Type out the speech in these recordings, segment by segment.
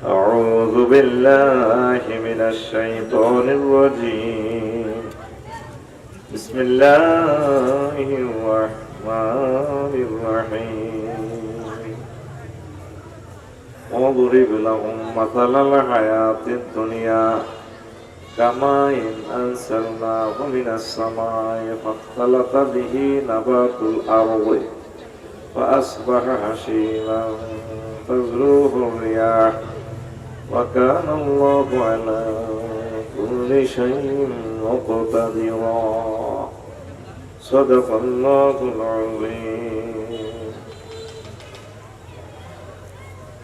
أعوذ بالله من الشيطان الرجيم. بسم الله الرحمن الرحيم. واضرب لهم مثل الحياة الدنيا كما إن أنزلناه من السماء فاختلط به نبات الأرض فأصبح هشيما تزروه الرياح وكان الله على كل شيء مقتدرا. صدق الله العظيم.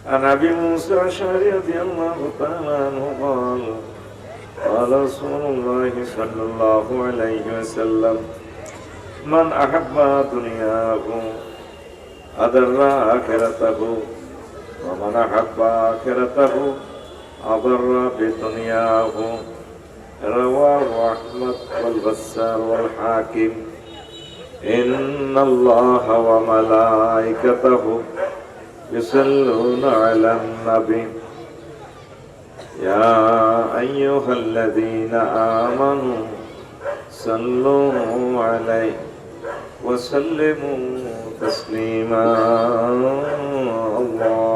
عن أبي موسى الأشعري رضي الله تعالى عنه قال قال رسول الله صلى الله عليه وسلم من أحب دنياه أضر آخرته ومن أحب آخرته أضر بدنياه. رواه أحمد والبسار والحاكم. إن الله وملائكته يصلون على النبي. يا أيها الذين آمنوا صلوا عليه وسلموا تسليما. اللهم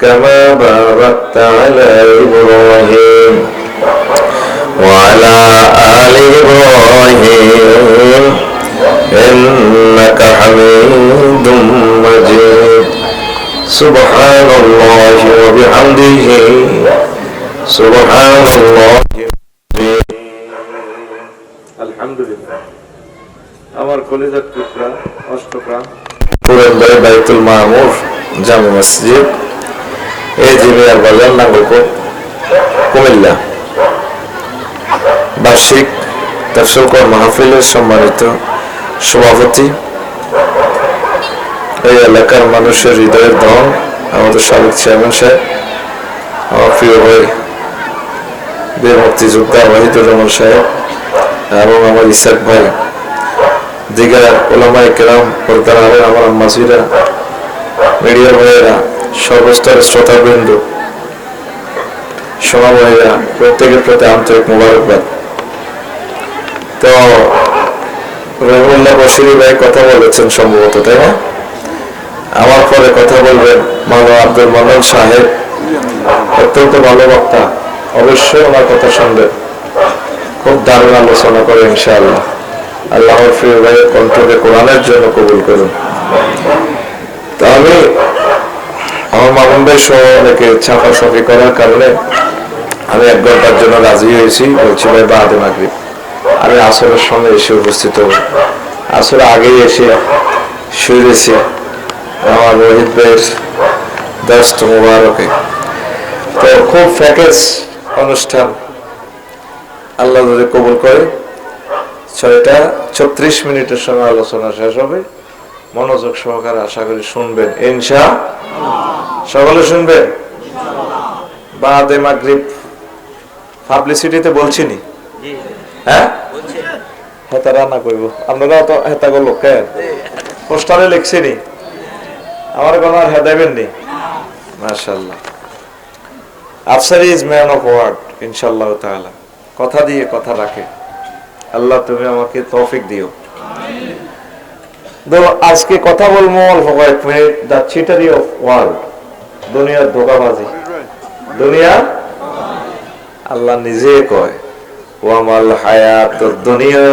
كما باركت على إبراهيم وعلى آل إبراهيم إنك حميد مجيد سبحان الله وبحمده سبحان الله আলহামদুলিল্লাহ আমার কলিজার টুকরা অষ্টপ্রাণ পুরন্দরে বাইতুল মামুর জামে মসজিদ এই জিমিয়ার বাজার নাঙ্গলকোট কুমিল্লা। বার্ষিক দর্শকর মাহফিলের সম্মানিত সভাপতি। এই এলাকার মানুষের হৃদয়ের ধন আমাদের সাবেক চেয়ারম্যান সাহেব, আমার প্রিয় ভাই, বীর মুক্তিযোদ্ধা ওয়াহিদুর রহমান সাহেব, এবং আমার ইসাক ভাই দিঘার ওলামাই কেরাম আলেন আমার আম্মাসিরা মিডিয়া ভাইয়েরা সর্বস্তরের শ্রোতাবৃন্দ সমাবহেরা প্রত্যেকের প্রতি আন্তরিক মোবারকবাদ। তো, রহমুল্লাহ বসিরি ভাই কথা বলেছেন সম্ভবত, তাই না? আমার পরে কথা বলবেন মানো আব্দুল মানন সাহেব, অত্যন্ত ভালো বক্তা, অবশ্যই ওনার কথা শুনবেন। খুব দারুণ আলোচনা করে, ইনশাআল্লাহ। আল্লাহর প্রিয় ভাইয়ের কণ্ঠকে কোরআনের জন্য কবুল করুন। তো আমি আমার মামুন ভাই সহ অনেকে ছাপা সফি করার কারণে আমি এক ঘণ্টার জন্য রাজি হয়েছি, বলছি ভাই বাদে মাগরিব। আমি আসরের সঙ্গে এসে উপস্থিত হব। আসলে আগেই এসে শুয়েছি আমার রোহিত ভাইয়ের দশটা মুবারকে। তো খুব প্যাকেজ অনুষ্ঠান। আল্লাহ যদি কবুল করে, ছয়টা ছত্রিশ মিনিটের সময় আলোচনা শেষ হবে। মনোযোগ সহকারে আশা করি শুনবেন, ইনশা সকলে শুনবে? বাদে মাগরিব। পাবলিসিটিতে বলছিনি? হ্যাঁ? হেতা রান্না করব। আপনারা তো হেতা করল কেন পোস্টারে লিখছিনি। আমার কোনো আর হেদাইবেন নি? মাশাল্লাহ Afsari is man of word ইনশাল্লাহ তাআলা। কথা দিয়ে কথা রাখে। আল্লাহ তুমি আমাকে তৌফিক দিও। আজকে কথা বলব অল্প কয়েক minute the cheatery of world. দুনিয়ার ধোকাবাজি। দুনিয়া আল্লাহ নিজে কয় ওয়ামাল হায়াত দুনিয়া।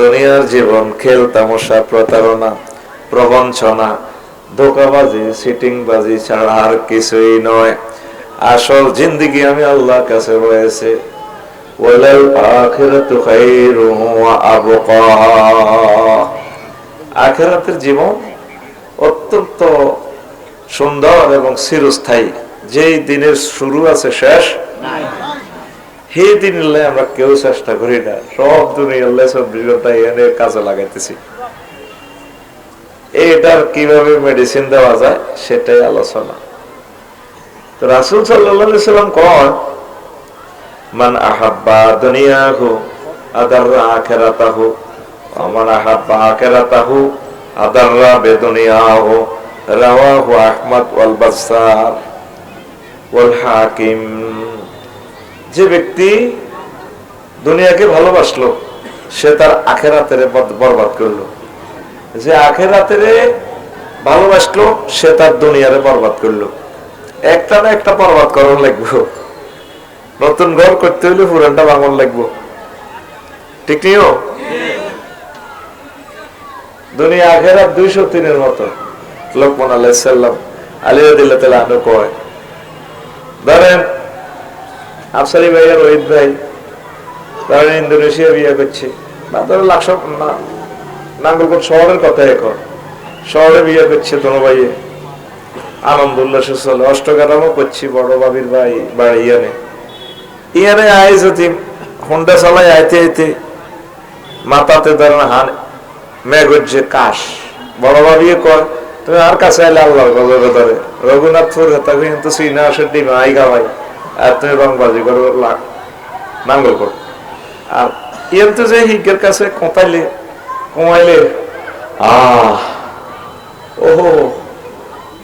দুনিয়ার জীবন খেল, তামাশা, প্রতারণা, প্রবঞ্চনা, ধোকাবাজি ছাড়া আর কিছুই নয়। আসল জিন্দিগি আমি আল্লাহ কাছে রয়েছে। ওয়ালাল আখিরাতু খায়রু ওয়া আবকা আখিরাতের জীবন অত্যন্ত সুন্দর এবং চিরস্থায়ী। যেই দিনের শুরু আছে শেষ, সেই দিন আমরা কেউ চেষ্টা করি না। সব দুনিয়া কাজে লাগাইতেছি। এটার কীভাবে মেডিসিন দেওয়া যায়, সেটাই আলোচনা। তো রাসুল সাল্লাম কন, মান আহাব্বা দুনিয়াহু, আদাররা আখিরাতাহু। ওয়া মান যে ব্যক্তি দুনিয়াকে ভালোবাসলো, সে তার আখেরাতের বরবাদ করল। যে আখেরাতের ভালোবাসলো, সে তার দুনিয়ারে বরবাদ করল। একটা না একটা বরবাদ করার লাগবো। নতুন ঘর করতে হলে পুরানটা ভাঙন লাগবো। ঠিক নিও? দুনিয়া আখেরাত দুইশো তিনের মতো। লোকমান আলাইসাল্লাম আলিয়া দিল্লা তালা আনু কয়, ধরেন আফসারি ভাই আর রোহিত ভাই, ধরেন ইন্দোনেশিয়া বিয়ে করছে, বা ধরেন লাক্ষ নাঙ্গলকোট শহরের কথা এখন। শহরে বিয়ে করছে দোনো ভাইয়ে। আনন্দ উল্লাসে চলে। অষ্টগ্রামও করছি বড় বাবির ভাই, বাড়ি ইয়ানে। ইয়ানে আয় যদি হুন্ডা চালাই আইতে আইতে মাথাতে ধরেন হান মেঘ হচ্ছে কাশ। বড় ভাবিয়ে কয়, তুমি আর কাছে আইলে আল্লাহর গজবে ধরে রঘুনাথপুর হেতা কিন্তু সিনা আসে ডিম, আই গাওয়াই আর তুমি রংবাজি করো লাখ নাঙ্গল করো। আর ইয়ান তো যে হিগের কাছে কোঁতাইলে, কমাইলে, আহ, ওহো,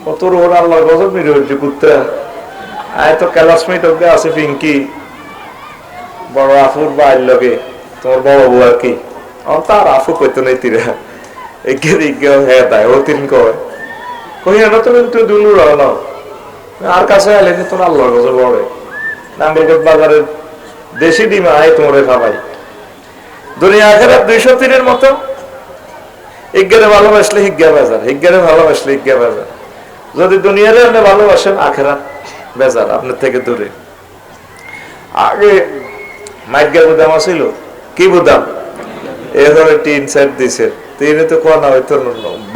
কত রোড আল্লাহ গজব মিরে হচ্ছে কুত্তা আয় তো ক্লাসমেট অব্দি আছে পিঙ্কি। বড় আফুর বাইর লগে তোমার বড় বউ আর কি। তার আফু আর কাছে আলে নি তোর আল্লাহর ডিমা আয় তোমারে খাবাই দুনিয়া তিনের মতো হিজ্ঞারে ভালোবাসলে হিজ্ঞা বেজার হিজ্ঞারে ভালোবাসলে হিজ্ঞা বেজার যদি দুনিয়ারে আপনি ভালোবাসেন আখেরা বেজার আপনার থেকে দূরে আগে মাইকের বুদাম আছিল কি বুদাম এ ধরে টিন সেট দিছে। তিনি তো কোয়া না হইতো